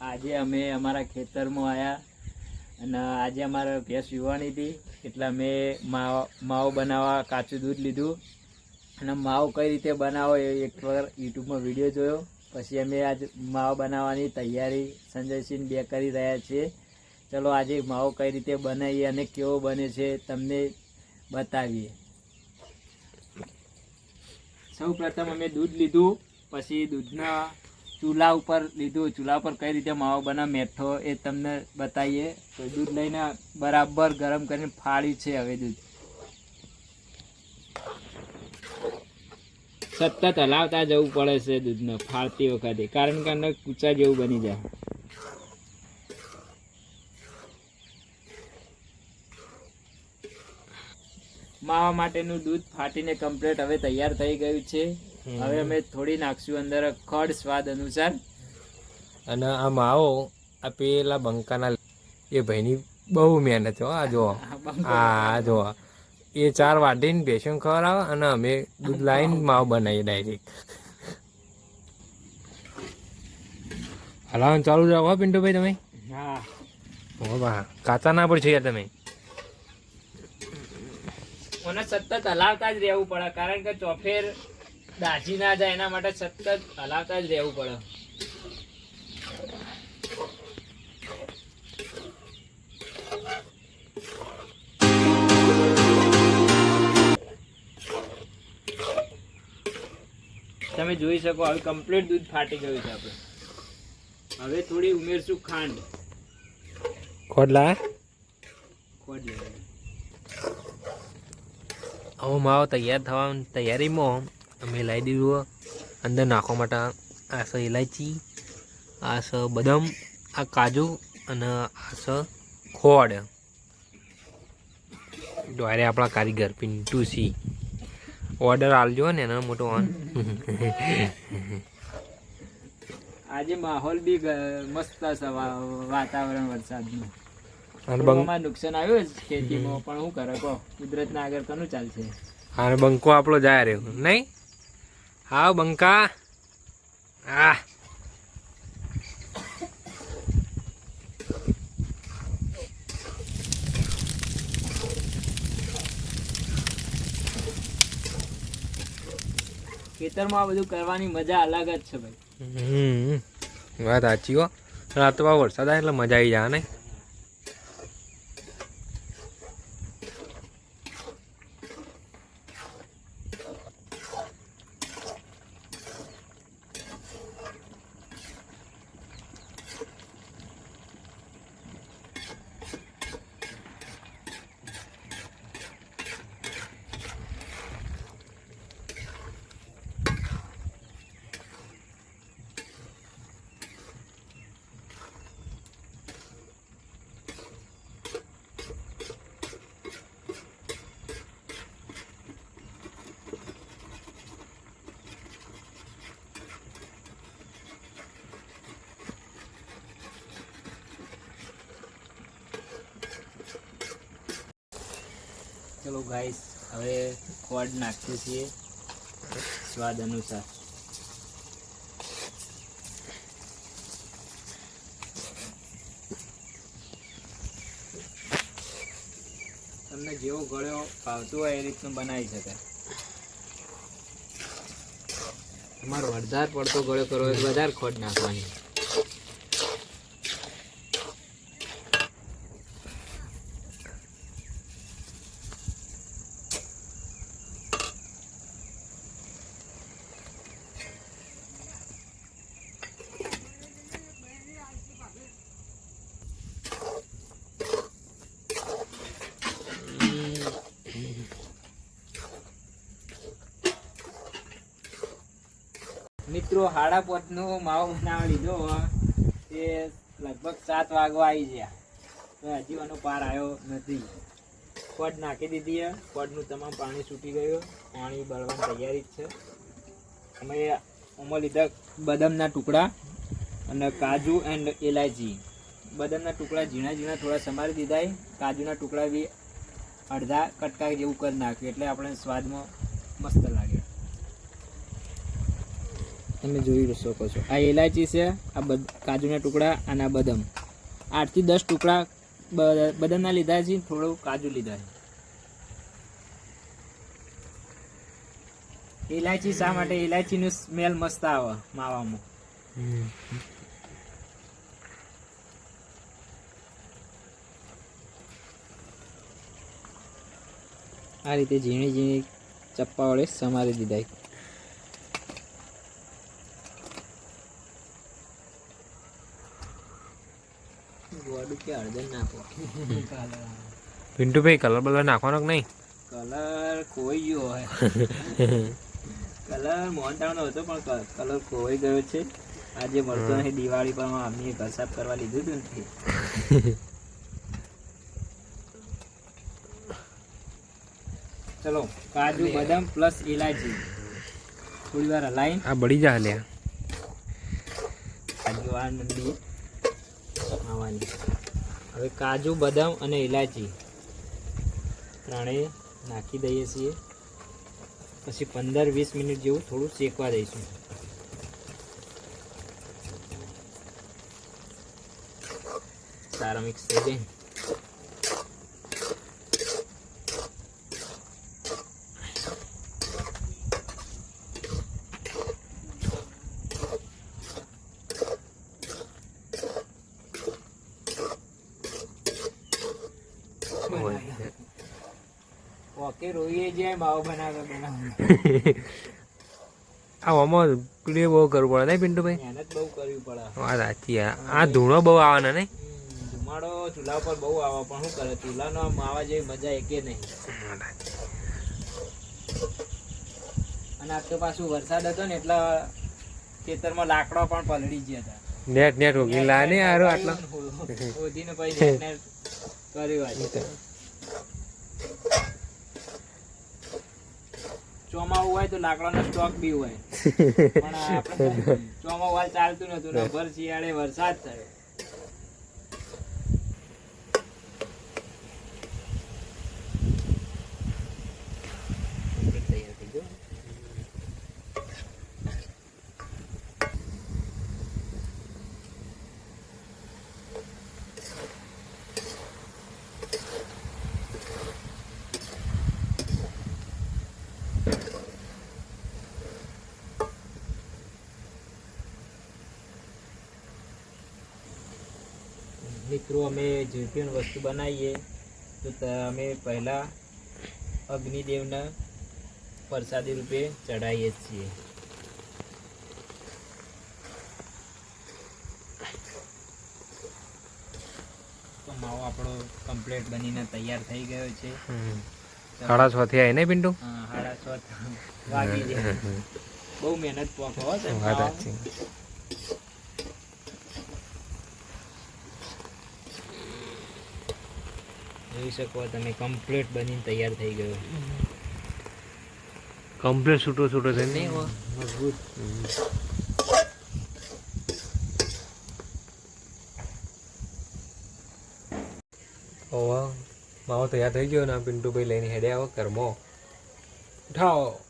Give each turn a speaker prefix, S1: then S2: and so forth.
S1: આજે અમે અમારા ખેતરમાં આવ્યા અને આજે અમારે ભેંસ વિવાણી હતી, એટલે અમે માવો માવો બનાવવા કાચું દૂધ લીધું. અને માવો કઈ રીતે બનાવો એ એક વાર યુટ્યુબમાં વીડિયો જોયો. પછી અમે આજ માવો બનાવવાની તૈયારી સંજયસિંહ બે કરી રહ્યા છીએ ચલો આજે માવો કઈ રીતે બનાવીએ અને કેવો બને છે તમને બતાવીએ. સૌ પ્રથમ અમે દૂધ લીધું, પછી દૂધના ચૂલા ઉપર લીધું, ચૂલા ઉપર કઈ રીતે માવો બનાવ મેઠો એ તમને બતાવીએ. તો દૂધ લઈને બરાબર ગરમ કરીને ફાળ્યું છે હવે દૂધ. સતત હલાવતા જવું પડે છે દૂધને ફાળતી વખતે, કારણ કે અંદર કૂચા જેવું બની જાય. માવા માટેનું દૂધ ફાટીને કમ્પ્લીટ હવે તૈયાર થઈ ગયું છે. હવે અમે થોડી નાખશું અંદર ખડ સ્વાદ અનુસાર.
S2: અને આ માવો આ પેલા બંકાના એ ભાઈની બહુ મહેનત હો, આ જો આ જો એ ચાર વાટીને બેસન ખવડાવે અને અમે દૂધ લાવીને માવો બનાવીએ ડાયરેક્ટ હલાવવાનું ચાલુ રાખો હો પિન્ટુભાઈ તમે?
S1: હા.
S2: હો બા કાચા ના પડશે યાર તમે.
S1: મને સતત હલાવતા જ રહેવું પડે કારણ કે ચોફેર દાજી ના જાય એના માટે સતત હલાવતા જ રહેવું પડે. તમે જોઈ શકો હવે કમ્પ્લીટ દૂધ ફાટી ગયું છે આપણે. હવે થોડી ઉમેરશું ખાંડ.
S2: ખોડલા
S1: ખોડલા.
S2: હવે માવો તૈયાર થવાની તૈયારીમાં. અમે લાવી દીધું અંદર નાખવા માટે આ છે ઇલાયચી આ છે બદામ આ કાજુ અને આ છે ખોડ દ્વારે આપણા કારીગર પિન્ટુ સી. ઓર્ડર આલજો ને એનો મોટો ઓન.
S1: આજે માહોલ બી મસ્ત છે વાતાવરણ વરસાદનું.
S2: બંક
S1: નુકસાન આવ્યું છે ખેતીમાં પણ શું કરે કહો? કુદરતના આગળ કનું ચાલશે?
S2: હા બંકો આપણો જાય રહ્યો. નહીં? હા બંકા. હા
S1: ખેતરમાં બધું કરવાની મજા અલગ જ છે ભાઈ.
S2: હમ. વાત સાચી હો. રાત તો વરસાદ આવે એટલે મજા આવી જાય ને
S1: ચલો ગાઈસ હવે કોડ નાખીએ છીએ. સ્વાદ અનુસાર. તમને જેવો ગળ્યો ભાવતું હોય એ રીતનું બનાવી શકાય. તમારો વધારે પડતો ગળ્યો કરવો વધારે ખોટ નાખવાની. મિત્રો હાડા પોતનો માવો બનાવવા લીધો. તે લગભગ સાત વાગવા આવી ગયા. હજી એનો પાર આવ્યો નથી. પડ નાખી દીધી છે ખોડનું તમામ પાણી છૂટી ગયું. પાણી બળવાની તૈયારી જ છે. અમે આમાં લીધા બદામના ટુકડા અને કાજુ એન્ડ એલાયચી. બદામના ટુકડા ઝીણા ઝીણા થોડા સમારી દીધા કાજુના ટુકડા બી અડધા કટકા જેવું કરી નાખ્યું. એટલે આપણે સ્વાદમાં મસ્ત લાગે. તમે જોઈ શકો છો. આ એલાયચી છે, આ કાજુના ટુકડા અને આ બદામ. આઠથી દસ ટુકડા બદામના લીધા છે, થોડું કાજુ લીધા છે. ઇલાયચી શા માટે? ઇલાયચીનું સ્મેલ મસ્ત આવે માવામાં. આ રીતે ઝીણી ઝીણી ચપ્પા વડે સમારી દીધા કે હળદર નાખો
S2: પિન્ટુભાઈ કલર બલર નાખવાનો કે નહીં?
S1: કલર કોઈ ગયો હોય. કલર મોહનતાણનો હતો પણ કલર ખોવાઈ ગયો છે. આજે મળતો નહીં દિવાળી પર અમને ઘર સાફ કરવા લીધું હતું ને. ચલો કાજુ બદામ પ્લસ ઇલાયચી થોડી વાર હલાઈ.
S2: આ બળી જા લ્યા
S1: કાજુ આ મંડી આવવાની હવે કાજુ, બદામ અને ઇલાયચી ત્રણેય નાખી દઈએ છીએ. પછી પંદર, વીસ મિનિટ જેવું થોડું શેકવા દઈશું. સારા મિક્સ થઈ જાય ઓકે રોઈએ બનાવે બનાવે.
S2: આ બહુ કરવું પડે નહીં પિન્ટુભાઈ
S1: મહેનત બહુ કરવી પડે.
S2: વાત સાચી આ. ધૂણો બહુ નહીં?
S1: ધુમાડો ચૂલા પર બહુ આવે પણ શું કરે? ચૂલાનો માવા જેવી મજા એકે નહીં. અને આ તો પાછું વરસાદ હતો ને એટલા ખેતરમાં લાકડો પણ પલળી ગયા હતા.
S2: નેટ નેટ ઉગી ને આરો આટલા?
S1: ઓધીને પછી નેટ નેટ વાત. ચોમાવું હોય તો લાકડાનો સ્ટોક બી હોય. પણ આપણે ચોમાવું હાલ ચાલતું નતું ભર શિયાળે વરસાદ થયો તૈયાર થઈ ગયો મિત્રો અમે જે પણ વસ્તુ બનાવીએ તો અમે પહેલાં અગ્નિદેવને પ્રસાદી રૂપે ચડાવીએ છીએ. માવો આપણો કમ્પ્લીટ બનીને તૈયાર થઈ ગયો છે.
S2: સાડા છ થી આવીને પિન્ટુ?
S1: સાડા છ વાગી જાય બહુ મહેનત પોખો હો સાહેબ
S2: વાત
S1: માવામાં.
S2: સાચી
S1: જોઈ શકો તમે કમ્પ્લીટ બનીને તૈયાર થઈ ગયો.
S2: કમ્પ્લીટ છૂટો છૂટો છે નહીં
S1: મજબૂત.
S2: ઓવા માવો તૈયાર થઈ ગયો ને આ પિન્ટુભાઈ લઈને હેડે આવો કર્મો ઉઠાવો.